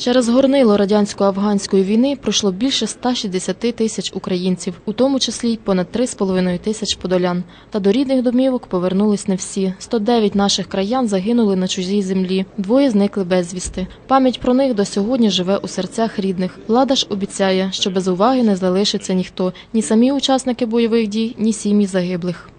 Через горнило радянсько-афганської війни пройшло більше 160 тисяч українців, у тому числі й понад 3,5 тисяч подолян. Та до рідних домівок повернулись не всі. 109 наших краян загинули на чужій землі. Двоє зникли безвісти. Пам'ять про них до сьогодні живе у серцях рідних. Влада ж обіцяє, що без уваги не залишиться ніхто, ні самі учасники бойових дій, ні сім'ї загиблих.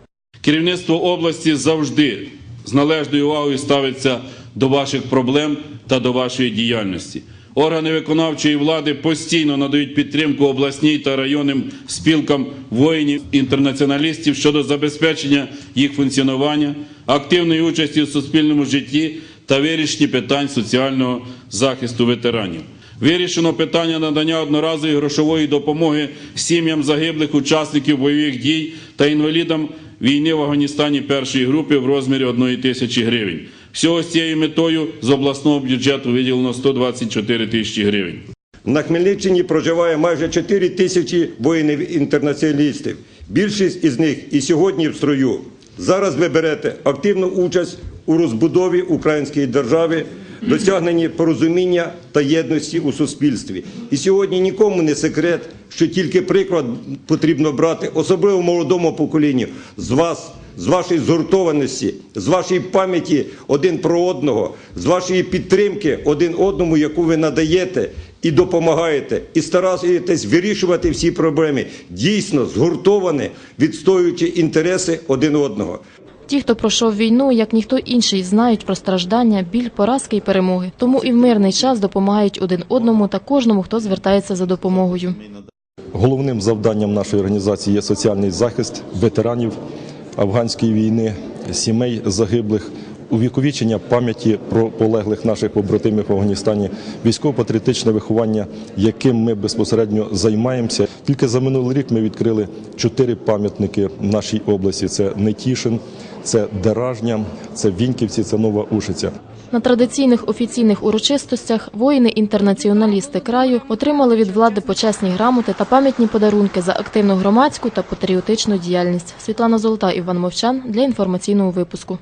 Керівництво області завжди з належною увагою ставиться до ваших проблем та до вашої діяльності. Органи виконавчої влади постійно надають підтримку обласній та районним спілкам воїнів-інтернаціоналістів щодо забезпечення їх функціонування, активної участі у суспільному житті та вирішенні питань соціального захисту ветеранів. Вирішено питання надання одноразової грошової допомоги сім'ям загиблих учасників бойових дій та інвалідам війни в Афганістані першої групи в розмірі 1 тисячі гривень. Всього з цією метою з обласного бюджету виділено 124 тисячі гривень. На Хмельниччині проживає майже 4 тисячі воїнів-інтернаціоналістів. Більшість із них і сьогодні в строю. Зараз ви берете активну участь у розбудові української держави, досягненні порозуміння та єдності у суспільстві. І сьогодні нікому не секрет, що тільки приклад потрібно брати, особливо молодому поколінню, з вас, з вашої згуртованості, з вашої пам'яті один про одного, з вашої підтримки один одному, яку ви надаєте і допомагаєте, і стараєтесь вирішувати всі проблеми, дійсно згуртовані, відстоюючи інтереси один одного. Ті, хто пройшов війну, як ніхто інший, знають про страждання, біль, поразки і перемоги. Тому і в мирний час допомагають один одному та кожному, хто звертається за допомогою. Головним завданням нашої організації є соціальний захист ветеранів афганської війни, сімей загиблих, увіковічення пам'яті про полеглих наших побратимів в Афганістані, військово-патріотичне виховання, яким ми безпосередньо займаємося. Тільки за минулий рік ми відкрили чотири пам'ятники в нашій області: це Нетішин, це Деражня, це Віньківці, це Нова Ушиця. На традиційних офіційних урочистостях воїни-інтернаціоналісти краю отримали від влади почесні грамоти та пам'ятні подарунки за активну громадську та патріотичну діяльність. Світлана Золота, Іван Мовчан для інформаційного випуску.